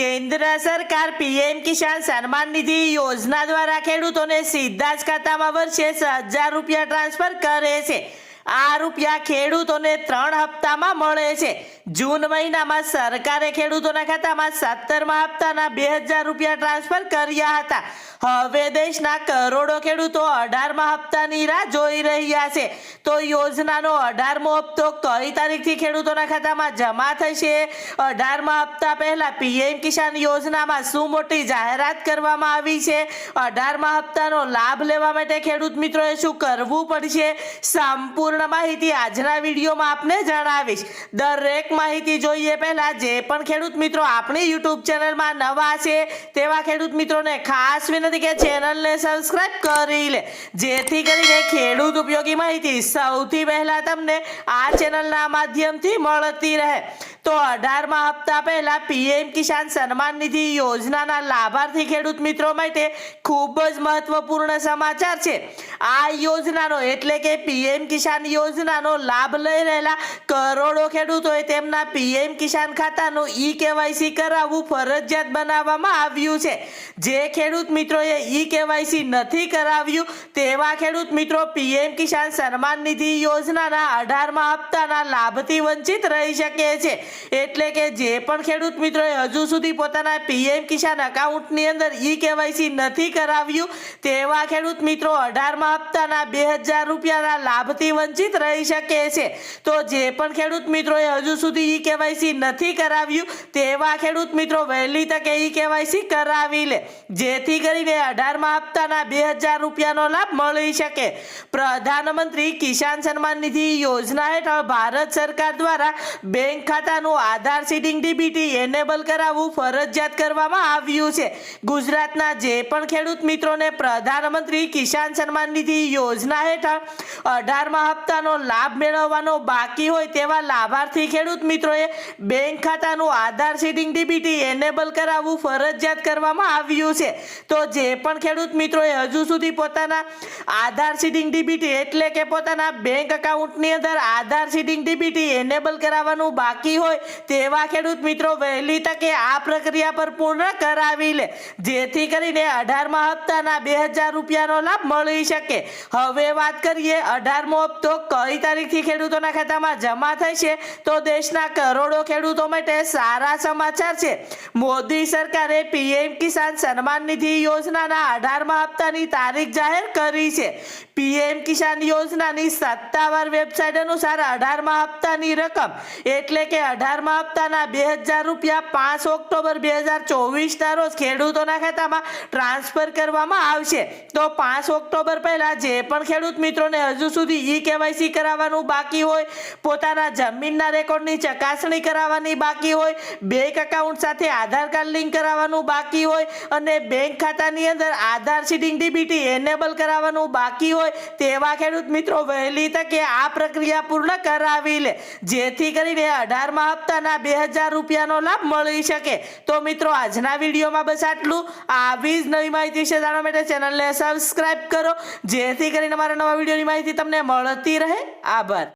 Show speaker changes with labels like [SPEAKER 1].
[SPEAKER 1] કેન્દ્ર સરકાર પીએમ કિસાન સન્માન નિધિ યોજના દ્વારા ખેડૂતોને સીધા જ ખાતામાં વર્ષે હજાર રૂપિયા ટ્રાન્સફર કરે છે. આ રૂપિયા ખેડૂતોને ત્રણ હપ્તામાં મળે છે. જૂન મહિનામાં સરકારે ખેડૂતોના ખાતામાં સત્તરમા હપ્તાના બે હજાર રૂપિયા ટ્રાન્સફર કર્યા હતા. હવે દેશના કરોડો ખેડૂતો અઢારમા હપ્તાની રાહ જોઈ રહ્યા છે. તો યોજનાનો અઢારમો હપ્તો કઈ તારીખથી ખેડૂતોના ખાતામાં જમા થશે? અઢારમા હપ્તા પહેલા પીએમ કિસાન યોજનામાં શું મોટી જાહેરાત કરવામાં આવી છે? અઢારમા હપ્તાનો લાભ લેવા માટે ખેડૂત મિત્રોએ શું કરવું પડશે? સંપૂર્ણ માહિતી આજના વિડીયોમાં આપને જણાવીશ. દરેક માહિતી જોઈએ પહેલા જે પણ ખેડૂત મિત્રો આપણી યુટ્યુબ ચેનલમાં નવા છે, તેવા ખેડૂત મિત્રોને ખાસ વિનંતી કે ચેનલને સબસ્ક્રાઇબ કરી લે. જેથી કરીને ખેડૂત ઉપયોગી માહિતી સૌથી પહેલા તમને આ ચેનલના માધ્યમથી મળતી રહે. તો અઢારમા હપ્તા પહેલા પીએમ કિસાન સન્માન નિધિ યોજનાના લાભાર્થી ખેડૂત મિત્રો માટે ખૂબ જ મહત્વપૂર્ણ સમાચાર છે. આ યોજનાનો એટલે કે પીએમ કિસાન યોજનાનો લાભ લઈ રહેલા કરોડો ખેડૂતોએ તેમના પીએમ કિસાન ખાતાનું ઈ કેવાયસી કરાવવું ફરજિયાત બનાવવામાં આવ્યું છે. જે ખેડૂત મિત્રોએ ઈ કેવાયસી નથી કરાવ્યું, તેવા ખેડૂત મિત્રો પીએમ કિસાન સન્માન નિધિ યોજનાના અઢારમાં હપ્તાના લાભથી વંચિત રહી શકે છે. એટલે કે જે પણ ખેડૂત મિત્રોએ હજુ સુધી પોતાના પીએમ કિસાન અકાઉન્ટની અંદર ઈ કેવાયસી નથી કરાવ્યું, તેવા ખેડૂત મિત્રો અઢારમા હપ્તાના બે હજાર રૂપિયાના લાભથી વંચિત રહી શકે છે. તો જે પણ ખેડૂત મિત્રોએ હજુ સુધી ઈ કેવાયસી નથી કરાવ્યું, તેવા ખેડૂત મિત્રો વહેલી તકે ઈ કેવાયસી કરાવી લે. જેથી કરીને અઢારમા હપ્તાના બે હજાર રૂપિયાનો લાભ મળી શકે. પ્રધાનમંત્રી કિસાન સન્માન નિધિ યોજના હેઠળ ભારત સરકાર દ્વારા બેંક ખાતાનું આધાર સીડિંગ ડીબીટી એનેબલ કરાવવું ફરજિયાત કરવામાં આવ્યું છે. ગુજરાતના જે પણ ખેડૂત મિત્રોને પ્રધાનમંત્રી કિસાન સન્માન નિધિ યોજના હેઠળ અઢારમા હપ્તાનો લાભ મેળવવાનો બાકી હોય તેવા લાભાર્થી ખેડૂત મિત્રોએ બેંક ખાતાનું આધાર સીડિંગ ડીબીટી એનેબલ કરાવવું ફરજિયાત કરવામાં આવ્યું છે. તો જે પણ ખેડૂત મિત્રોએ હજુ સુધી પોતાના આધાર સીડિંગ ડીબીટી એટલે કે પોતાના બેંક એકાઉન્ટની અંદર આધાર સીડિંગ ડીબીટી એનેબલ કરાવવાનું બાકી હોય, તેવા ખેડૂત મિત્રો વહેલી તકે આ પ્રક્રિયા પર પૂર્ણ કરાવી લે. જેથી કરીને અઢારમા હપ્તાના બે હજાર રૂપિયાનો લાભ મળી શકે. હવે વાત કરીએ અઢારમો હપ્તો કઈ તારીખથી ખેડૂતોના ખાતામાં જમા થશે? તો દેશના કરોડો ખેડૂતો માટે સારા સમાચાર છે. મોદી સરકારે પીએમ કિસાન સન્માન નિધિ યોજનાના અઢારમા હપ્તાની તારીખ જાહેર કરી છે. પીએમ કિસાન યોજનાની સત્તાવાર વેબસાઇટ અનુસાર અઢારમા હપ્તાની રકમ એટલે કે અઢારમા હપ્તાના બે હજાર રૂપિયા પાંચ ઓક્ટોબર બે હજાર ચોવીસના રોજ ખેડૂતોના ખાતામાં ટ્રાન્સફર કરવામાં આવશે. તો પાંચ ઓક્ટોબર પહેલાં જે પણ ખેડૂત મિત્રોને હજુ સુધી ઈ કેવાયસી કરાવવાનું બાકી હોય, પોતાના જમીનના રેકોર્ડની ચકાસણી કરાવવાની બાકી હોય, બેંક એકાઉન્ટ સાથે આધાર કાર્ડ લિંક કરાવવાનું બાકી હોય અને બેંક ખાતાની અંદર આધાર સીડિંગ ડીબીટી એનેબલ કરાવવાનું બાકી હોય તેવા ખેડૂત મિત્રો વહેલી તકે આ પ્રક્રિયા પૂર્ણ કરાવી લે. જેથી કરીને અઢારમા હપ્તાના બે હજાર રૂપિયાનો લાભ મળી શકે. તો મિત્રો, આજના વિડીયોમાં બસ આટલું. આવી જ નવી માહિતી વિશે જાણવા માટે ચેનલને સબસ્ક્રાઇબ કરો. જેથી કરીને મારા નવા વિડીયોની માહિતી તમને મળતી રહે. આભાર.